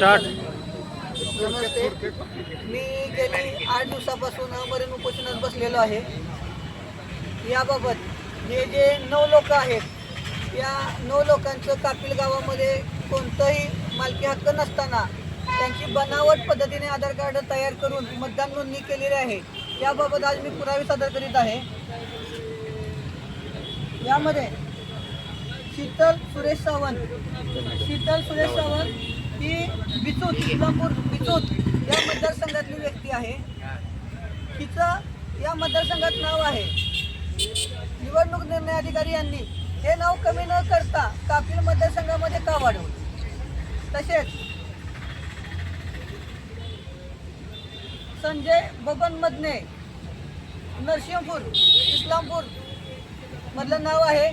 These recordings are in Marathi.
स्टार्ट. नमस्ते. मी गेली आठ दिवसापासून मरण उपोषणात बसलेलो आहे. याबाबत हे जे नऊ लोक आहेत या नऊ लोकांचं कापिल गावामध्ये कोणतंही मालकी हक्क नसताना त्यांची बनावट पद्धतीने आधार कार्ड तयार करून मतदान नोंदणी केलेली आहे. याबाबत आज मी पुरावे सादर करीत आहे. यामध्ये शीतल सुरेश सावंत शीतल सुरेश सावंत ती बिचूत इस्लामपूर बिचूत या मतदारसंघातली व्यक्ती आहे. तिचं या मतदारसंघात नाव आहे. निवडणूक निर्णय अधिकारी यांनी हे नाव कमी न करता कापिल मतदारसंघामध्ये का वाढवलं? तसेच संजय बबन मधने नरसिंहपूर इस्लामपूर मधलं नाव आहे.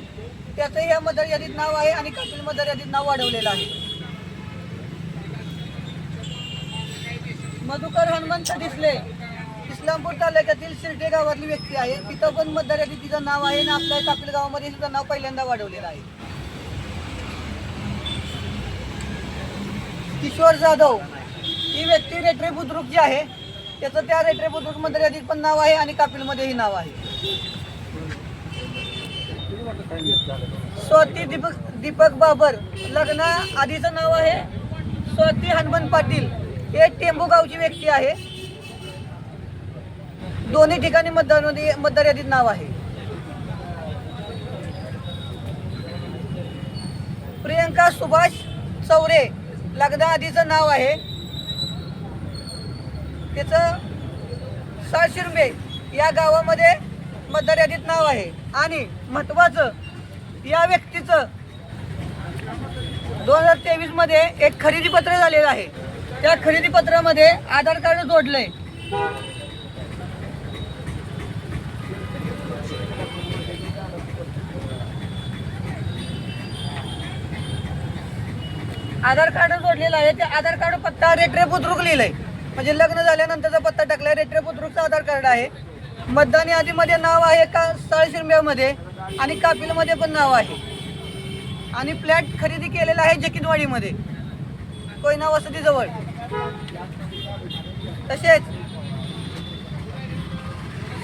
त्याचंही या मतदार यादीत नाव आहे आणि कापिल मतदार यादीत नाव वाढवलेलं आहे. मधुकर हनुमंत दिसले. इस्लामपूर तालुक्यातील शिर्डे गावातली व्यक्ती आहे. तिथं पण मतदार तिचं नाव आहे आणि आपल्या कापिल गावामध्ये तिचं नाव पहिल्यांदा वाढवलेलं आहे. किशोर जाधव ही व्यक्ती रेट्रे बुद्रुक जी आहे त्याचं त्या रेट्रे बुद्रुक मतदार यादीत पण नाव आहे आणि कापिलमध्येही नाव आहे. स्वाती दीपक दीपक बाबर लग्न आधीचं नाव आहे. स्वाती हनुमान पाटील. हे टेंबू गावची व्यक्ती आहे. दोन्ही ठिकाणी मतदान मतदार यादीत नाव आहे. प्रियंका सुभाष चौरे लग्ना आधीचं नाव आहे. त्याचं साशिरबे या गावामध्ये मतदार यादीत नाव आहे. आणि महत्वाचं या व्यक्तीचं दोन हजार तेवीसमध्ये एक खरेदी पत्र झालेलं आहे. त्या खरेदी पत्रामध्ये आधार कार्ड जोडलंय. आधार कार्ड जोडलेलं आहे ते आधार कार्ड पत्ता रेट्रे बुद्रुक लिहिलंय. म्हणजे लग्न झाल्यानंतरचा पत्ता टाकलाय रेट्रे बुद्रुकचा आधार कार्ड आहे. मतदान यादीमध्ये नाव आहे का? साळशिरम्यामध्ये आणि कापिलमध्ये पण नाव आहे. आणि फ्लॅट खरेदी केलेला आहे जकिनवाडीमध्ये. कोयना वसतीजवळ तसेच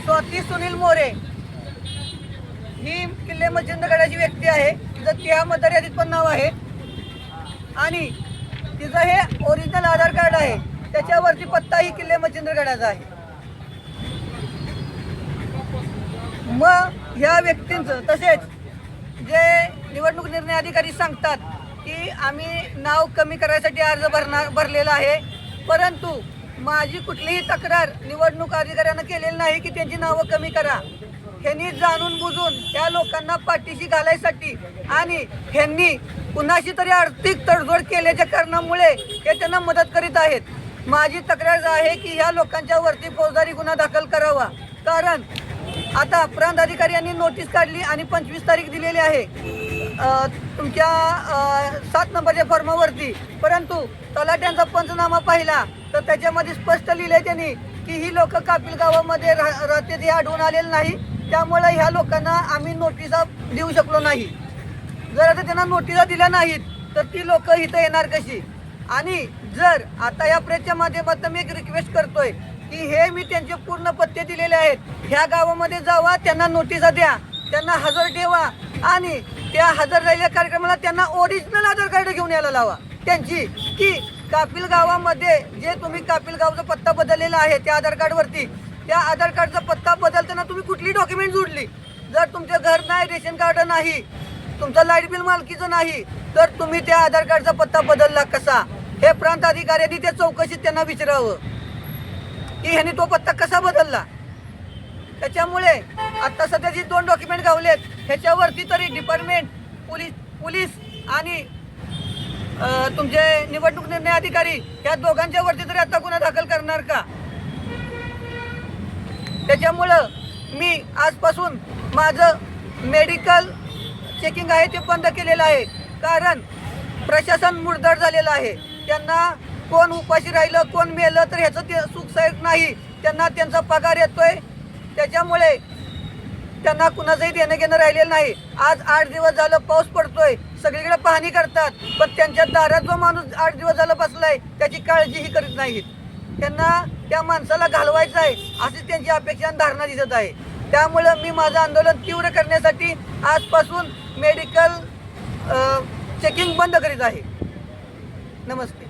स्वाती सुनील मोरे ही किल्ले मच्छिंद्रगडाची व्यक्ती आहे. तिचं त्या मतदार यादीत पण नाव आहे. आणि तिचं हे ओरिजिनल आधार कार्ड आहे. त्याच्यावरती पत्ता ही किल्ले मच्छिंद्रगडाचा आहे. मग ह्या व्यक्तींचं तसेच जे निवडणूक निर्णय अधिकारी सांगतात की आम्ही नाव कमी करायसाठी अर्ज भरणार भरलेला आहे. परंतु माझी कुठलीही तक्रार निवडणूक अधिकाऱ्यांना केलेली नाही की त्यांची नावं कमी करा. ह्यांनी जाणून बुजून त्या लोकांना पाठीशी घालायसाठी आणि ह्यांनी कुणाशी तरी आर्थिक तडजोड केल्याच्या कारणामुळे हे त्यांना मदत करीत आहेत. माझी तक्रार आहे की ह्या लोकांच्या वरती फौजदारी गुन्हा दाखल करावा. कारण आता प्रांत अधिकारी यांनी नोटीस काढली आणि पंचवीस तारीख दिलेली आहे. तुमच्या सात नंबरच्या फॉर्मावरती. परंतु तलाट्यांचा पंचनामा पाहिला तर त्याच्यामध्ये स्पष्ट लिहिले त्यांनी की ही लोक कापिल गावामध्ये रा- राहते हे आढळून आलेलं नाही. त्यामुळे ह्या लोकांना आम्ही नोटिसा देऊ शकलो नाही. जर आता त्यांना नोटिसा दिल्या नाहीत तर ती लोक इथं येणार कशी? आणि जर आता या प्रेसच्या माध्यमातून मी एक रिक्वेस्ट करतोय की हे मी त्यांचे पूर्ण पत्ते दिलेले आहेत. ह्या गावामध्ये जावा त्यांना नोटिसा द्या. त्यांना हजर ठेवा. आणि त्या हजर राहिलेल्या कार्यक्रमाला त्यांना ओरिजिनल आधार कार्ड घेऊन यायला लावा. त्यांची की कापिल गावामध्ये जे तुम्ही कापिल गावचा पत्ता बदललेला आहे त्या आधार कार्डवरती त्या आधार कार्डचा पत्ता बदलताना तुम्ही कुठली डॉक्युमेंट जोडली? जर तुमचं घर नाही रेशन कार्ड नाही तुमचं लाइट बिल मालकीचं नाही तर तुम्ही त्या आधार कार्डचा पत्ता बदलला कसा? हे प्रांत अधिकाऱ्यांनी त्या चौकशीत त्यांना विचारावं. की ह्यांनी तो पत्ता कसा बदलला? त्याच्यामुळे आता सध्या जी दोन डॉक्युमेंट गावलेत ह्याच्यावरती तरी डिपार्टमेंट पोलीस पोलीस आणि तुमचे निवडणूक निर्णय अधिकारी या दोघांच्या वरती तरी आता गुन्हा दाखल करणार का? त्याच्यामुळं मी आजपासून माझं मेडिकल चेकिंग आहे ते बंद केलेलं आहे. कारण प्रशासन मुडदड झालेलं आहे. त्यांना कोण उपाशी राहिलं कोण मेलं तर ह्याचं ते सुख नाही. त्यांना त्यांचा पगार येतोय. त्याच्यामुळे त्यांना कुणाचंही देणं घेणं राहिलेलं नाही. आज आठ दिवस झालं पाऊस पडतोय. सगळीकडे पाहणी करतात. पण त्यांच्या दारात जो माणूस आठ दिवस झाला बसलाय त्याची काळजीही करीत नाहीत. त्यांना त्या माणसाला घालवायचं आहे अशी त्यांची अपेक्षा आणि धारणा दिसत आहे. त्यामुळं मी माझं आंदोलन तीव्र करण्यासाठी आजपासून मेडिकल चेकिंग बंद करीत आहे. नमस्कार.